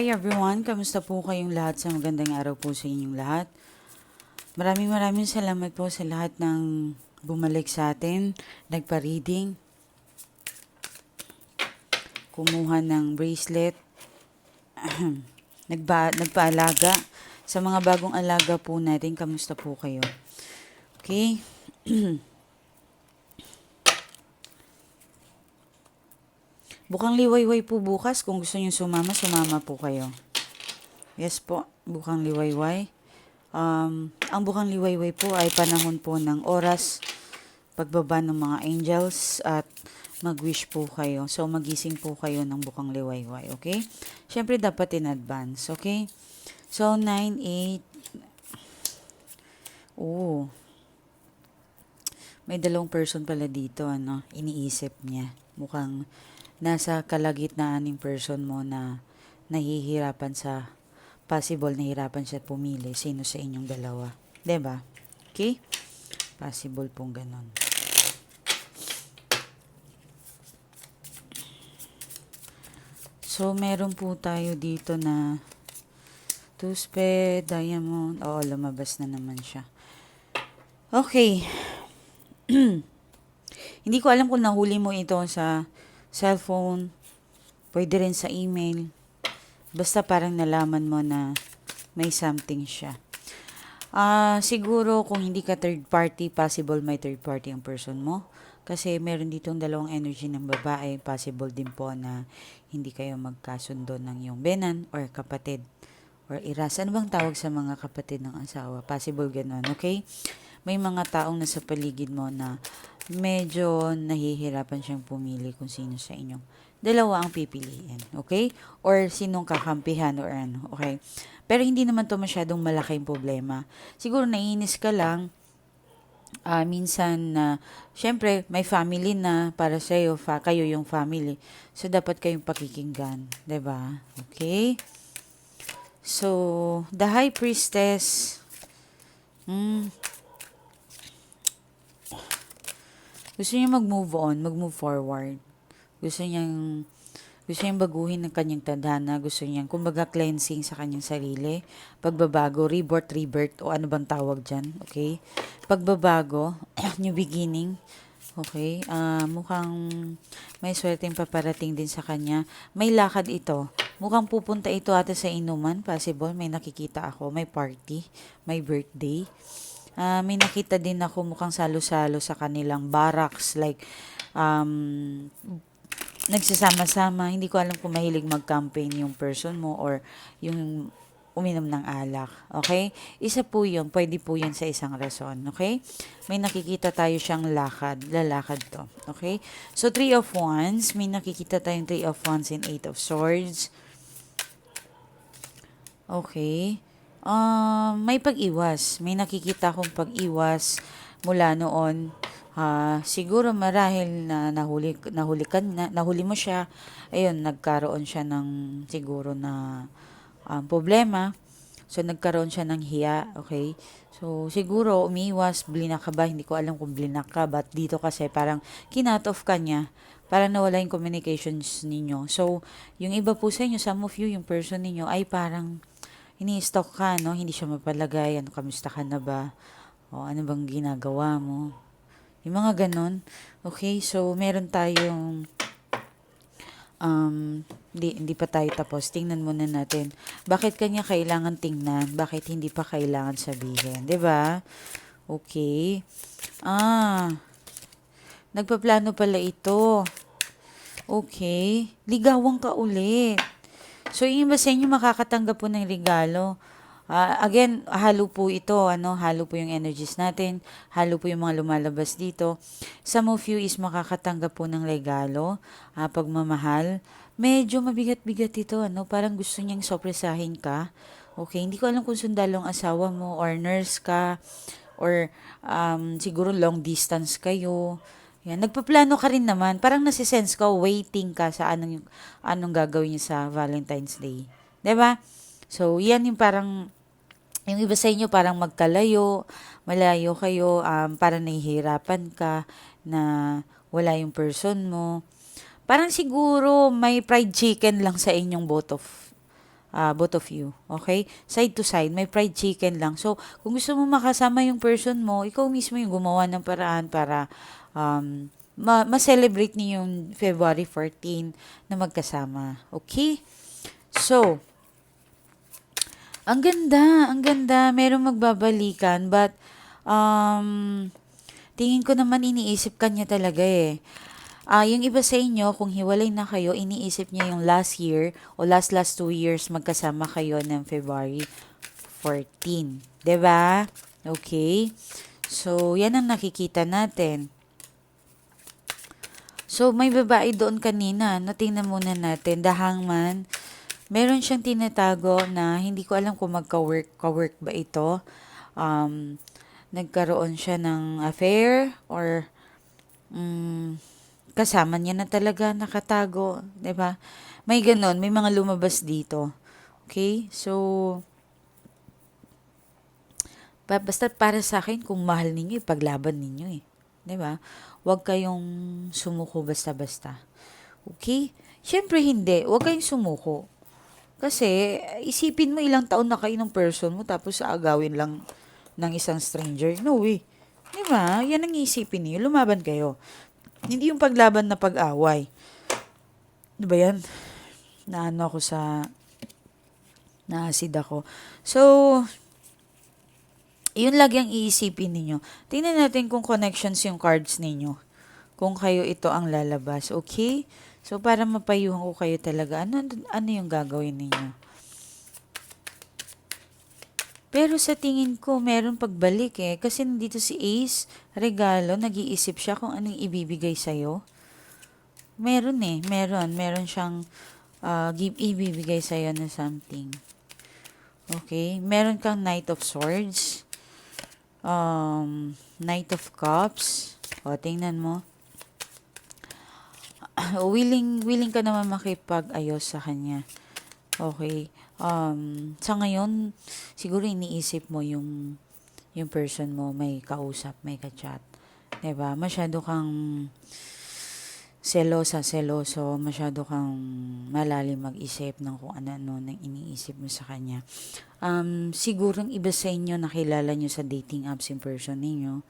Hi everyone, kamusta po kayong lahat sa magandang araw po sa inyong lahat. Maraming maraming salamat po sa lahat ng bumalik sa atin, nagpa-reading, kumuha ng bracelet, nagba, nagpaalaga. Sa mga bagong alaga po natin, kamusta po kayo? Okay? Bukang liwayway po bukas. Kung gusto niyo sumama, sumama po kayo. Yes po, bukang liwayway. Um, ang bukang liwayway po ay panahon po ng oras, pagbaba ng mga angels at mag-wish po kayo. So, magising po kayo ng bukang liwayway, okay? Siyempre, dapat in advance, okay? So, 9, 8, Oo. May dalawang person pala dito, ano, iniisip niya. Mukhang nasa kalagitnaan ng person mo na nahihirapan sa possible nahihirapan siya pumili sino sa inyong dalawa. 'Di ba? Okay? Possible pong ganon. So, meron po tayo dito na two-spade, diamond. Oo, lumabas na naman siya. Okay. Hindi ko alam kung nahuli mo ito sa cellphone, pwede rin sa email. Basta parang nalaman mo na may something siya. Ah, siguro kung hindi ka third party, possible may third party ang person mo. Kasi meron ditong dalawang energy ng babae, possible din po na hindi kayo magkasundo ng iyong benan or kapatid or iras. Ano bang tawag sa mga kapatid ng asawa? Possible ganun, okay? May mga taong nasa paligid mo na medyo nahihirapan siyang pumili kung sino sa inyo. Dalawa ang pipiliin, okay? Or sinong kakampihan or ano, okay? Pero hindi naman to masyadong malaking problema. Siguro naiinis ka lang, ah minsan na, syempre, may family na para sa iyo, fa- kayo yung family. So, dapat kayong pakikinggan, 'di ba Okay? So, the High Priestess, hmm, gusto niya mag-move on, mag-move forward. Gusto niyang gusto niyang baguhin ang kanyang tadhana, gusto niyang kumbaga cleansing sa kanyang sarili, pagbabago, rebirth, rebirth, o ano bang tawag dyan, okay? Pagbabago, new beginning, okay? Ah, mukhang may swerteng paparating din sa kanya. May lakad ito. Mukhang pupunta ito ata sa inuman, possible. May nakikita ako, may party, may birthday. Ah, may nakita din ako mukhang salo-salo sa kanilang barracks like um, nagsasama-sama. Hindi ko alam kung mahilig mag-campaign yung person mo or yung uminom ng alak. Okay? Isa po yun. Pwede po yun sa isang rason. Okay? May nakikita tayo siyang lakad. Lalakad to. Okay? So, three of wands. May nakikita tayong three of wands and eight of swords. Okay. Um, may pag-iwas. May nakikita akong pag-iwas mula noon. Ah, siguro marahil na nahuli nahuli ka na, nahuli mo siya. Ayun, nagkaroon siya ng siguro na um, problema. So nagkaroon siya ng hiya, okay? So siguro umiwas, blinak ka ba? Hindi ko alam kung blinak ka, but dito kasi parang kinat off ka niya para nawala yung communications ninyo. So, yung iba po sa inyo, some of you, yung person ninyo ay parang ini-stalk ka, no? Hindi siya mapalagay. Ano, kamusta ka na ba? O, ano bang ginagawa mo? Yung mga ganon. Okay, so meron tayong um, hindi, hindi pa tayo tapos. Tingnan muna natin. Bakit kanya kailangan tingnan? Bakit hindi pa kailangan sabihin? ba? Okay. Ah, nagpaplano pala ito. Okay. Ligawan ka ulit. So, yung iba sa inyo makakatanggap po ng regalo. Ah, again, halo po ito, ano, halo po yung energies natin, halo po yung mga lumalabas dito. Some of you is makakatanggap po ng regalo, ah, pagmamahal. Medyo mabigat-bigat ito, ano, parang gusto niyang sopresahin ka. Okay, hindi ko alam kung sundalong asawa mo or nurse ka or um, siguro long distance kayo. Yan, nagpaplano ka rin naman. Parang nasisense ka, waiting ka sa anong, anong gagawin niya sa Valentine's Day. ba? So, yan yung parang yung iba sa inyo parang magkalayo, malayo kayo, um, parang nahihirapan ka na wala yung person mo. Parang siguro may fried chicken lang sa inyong both of Ah, both of you. Okay? Side to side. May fried chicken lang. So, kung gusto mo makasama yung person mo, ikaw mismo yung gumawa ng paraan para um, ma- ma-celebrate niyo yung February 14 na magkasama. Okay? So, ang ganda, ang ganda. Merong magbabalikan, but um, tingin ko naman iniisip ka niya talaga eh. Ah, yung iba sa inyo, kung hiwalay na kayo, iniisip niya yung last year o last last two years magkasama kayo ng February 14. 'Di ba? Okay? So, yan ang nakikita natin. So, may babae doon kanina. No, tingnan muna natin. The hangman. Meron siyang tinatago na hindi ko alam kung magka-work ka-work ba ito. Um, nagkaroon siya ng affair or mm, kasama niya na talaga nakatago, ba? May ganon, may mga lumabas dito. Okay? So basta para sa akin kung mahal ninyo, ipaglaban ninyo eh. 'Di ba? Huwag kayong sumuko basta-basta. Okay? Siyempre hindi, huwag kayong sumuko. Kasi isipin mo ilang taon na kayo ng person mo tapos agawin lang ng isang stranger. No way. 'Di ba? Yan ang isipin niyo. Lumaban kayo. Hindi yung paglaban na pag-away. Di ba yan? Naano ako sa... Naasid ako. So, yun lagi ang iisipin ninyo. Tingnan natin kung connections yung cards ninyo. Kung kayo ito ang lalabas. Okay? So, para mapayuhan ko kayo talaga, ano, ano yung gagawin ninyo? Pero sa tingin ko, meron pagbalik eh. Kasi nandito si Ace, regalo, nag-iisip siya kung anong ibibigay sa'yo. Meron eh, meron. Meron siyang uh, give, ibibigay sa'yo na something. Okay? Meron kang Knight of Swords. Um, Knight of Cups. O, tingnan mo. willing, willing ka naman makipag-ayos sa kanya. Okay um, sa ngayon, siguro iniisip mo yung, yung person mo, may kausap, may ka-chat. ba diba? Masyado kang selosa, seloso, masyado kang malalim mag-isip ng kung ano-ano nang iniisip mo sa kanya. Um, siguro iba sa inyo nakilala nyo sa dating apps in person ninyo,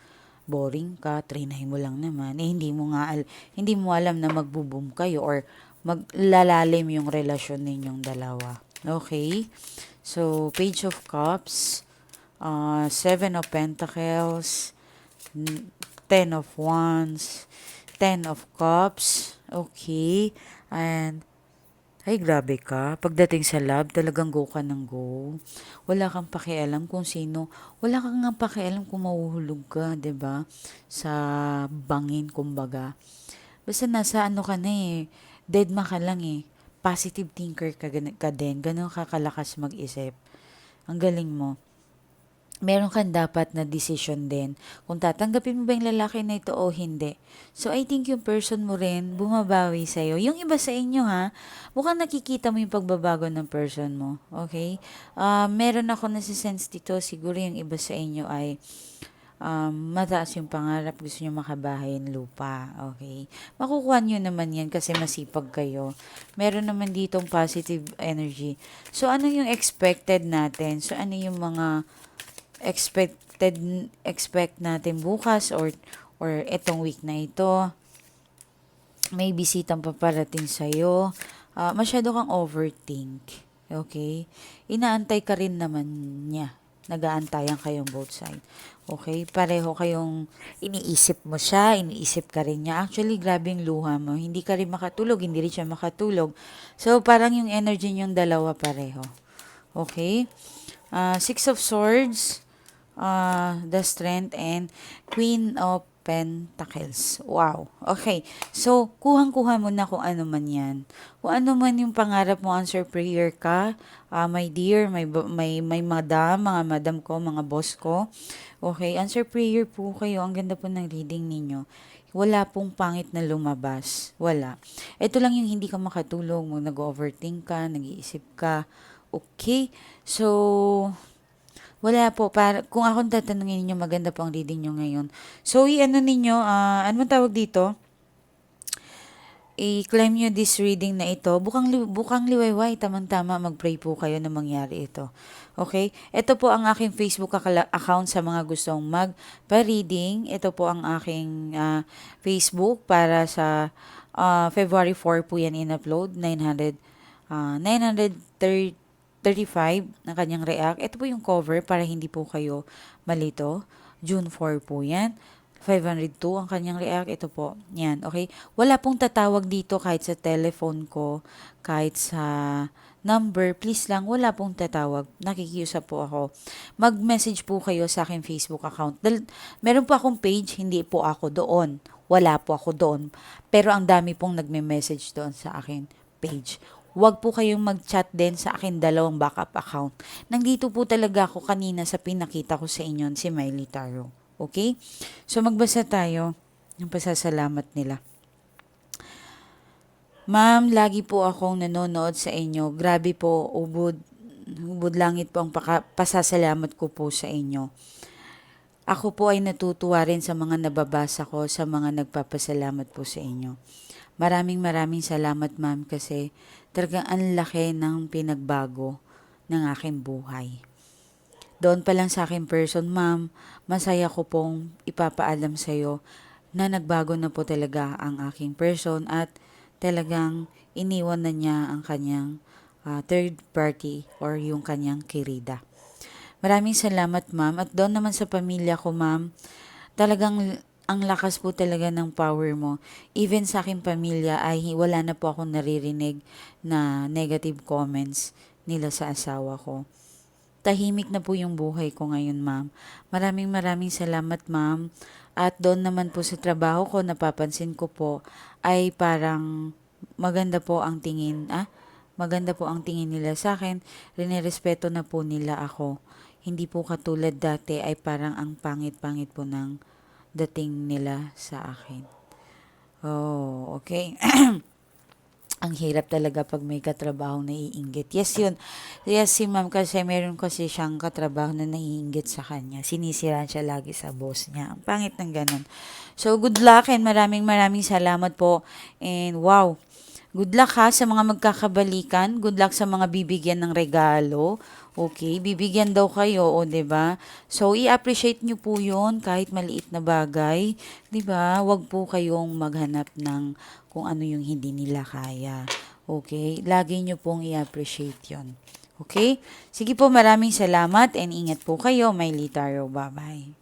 boring ka, trinay mo lang naman, eh hindi mo nga, al- hindi mo alam na magbo-boom kayo or maglalalim yung relasyon ninyong dalawa. Okay? So, Page of Cups, uh, Seven of Pentacles, Ten of Wands, Ten of Cups, okay? And, ay, grabe ka. Pagdating sa love, talagang go ka ng go. Wala kang pakialam kung sino. Wala kang nga pakialam kung mahuhulog ka, ba diba? Sa bangin, kumbaga. Basta nasa ano ka na eh. Dead ma ka lang eh positive thinker ka, ka din, ganun ka kalakas mag-isip. Ang galing mo. Meron kang dapat na decision din kung tatanggapin mo ba yung lalaki na ito o hindi. So, I think yung person mo rin bumabawi sa'yo. Yung iba sa inyo ha, mukhang nakikita mo yung pagbabago ng person mo. Okay? Uh, meron ako nasisense dito, siguro yung iba sa inyo ay um, mataas yung pangarap, gusto nyo makabahay ng lupa, okay? Makukuha nyo naman yan kasi masipag kayo. Meron naman ditong positive energy. So, ano yung expected natin? So, ano yung mga expected expect natin bukas or or etong week na ito? May bisitang paparating sa'yo. Uh, masyado kang overthink. Okay? Inaantay ka rin naman niya nag-aantayan kayong both side. Okay? Pareho kayong iniisip mo siya, iniisip ka rin niya. Actually, grabe yung luha mo. Hindi ka rin makatulog, hindi rin siya makatulog. So, parang yung energy niyong dalawa pareho. Okay? Uh, Six of Swords, uh, the Strength, and Queen of Pentacles. Wow. Okay. So, kuhang-kuha mo na kung ano man yan. Kung ano man yung pangarap mo, answer prayer ka. Uh, my dear, may, may, may madam, mga madam ko, mga boss ko. Okay, answer prayer po kayo. Ang ganda po ng reading ninyo. Wala pong pangit na lumabas. Wala. Ito lang yung hindi ka makatulog, mo nag-overthink ka, nag-iisip ka. Okay? So, wala po. Para, kung akong tatanungin niyo maganda po ang reading niyo ngayon. So, i-ano ninyo, uh, ano tawag dito? i-claim nyo this reading na ito, bukang, li- bukang liwayway, tamang-tama, mag-pray po kayo na mangyari ito. Okay? Ito po ang aking Facebook account sa mga gustong mag-pa-reading. Ito po ang aking uh, Facebook para sa uh, February 4 po yan in-upload, 900, uh, 930 35 ng kanyang react. Ito po yung cover para hindi po kayo malito. June 4 po yan. 502 ang kanyang react. Ito po. Yan. Okay. Wala pong tatawag dito kahit sa telephone ko, kahit sa number. Please lang, wala pong tatawag. Nakikiusap po ako. Mag-message po kayo sa akin Facebook account. Dal- meron po akong page, hindi po ako doon. Wala po ako doon. Pero ang dami pong nagme-message doon sa akin page. Huwag po kayong mag-chat din sa akin dalawang backup account. Nandito po talaga ako kanina sa pinakita ko sa inyo si Miley Taro. Okay? So magbasa tayo ng pasasalamat nila. Ma'am, lagi po akong nanonood sa inyo. Grabe po, ubod, ubod langit po ang paka, pasasalamat ko po sa inyo. Ako po ay natutuwa rin sa mga nababasa ko, sa mga nagpapasalamat po sa inyo. Maraming maraming salamat ma'am kasi talagang ang laki ng pinagbago ng aking buhay. Doon pa lang sa aking person, ma'am, masaya ko pong ipapaalam sa iyo na nagbago na po talaga ang aking person at talagang iniwan na niya ang kanyang ah, third party or yung kanyang kirida. Maraming salamat, ma'am. At doon naman sa pamilya ko, ma'am, talagang ang lakas po talaga ng power mo. Even sa aking pamilya ay wala na po akong naririnig na negative comments nila sa asawa ko. Tahimik na po yung buhay ko ngayon, ma'am. Maraming maraming salamat, ma'am. At doon naman po sa trabaho ko, napapansin ko po, ay parang maganda po ang tingin, ah, maganda po ang tingin nila sa akin. Rinirespeto na po nila ako. Hindi po katulad dati ay parang ang pangit-pangit po ng dating nila sa akin. Oh, okay. ang hirap talaga pag may katrabaho na iinggit. Yes, yun. Yes, si ma'am kasi meron kasi siyang katrabaho na naiinggit sa kanya. Sinisiraan siya lagi sa boss niya. Ang pangit ng ganun. So, good luck and maraming maraming salamat po. And wow, good luck ha sa mga magkakabalikan. Good luck sa mga bibigyan ng regalo. Okay, bibigyan daw kayo, o 'di ba? So i-appreciate niyo po 'yon kahit maliit na bagay, 'di ba? Huwag po kayong maghanap ng kung ano yung hindi nila kaya. Okay? Lagi niyo pong i-appreciate 'yon. Okay? Sige po, maraming salamat and ingat po kayo. May Litaro. Bye-bye.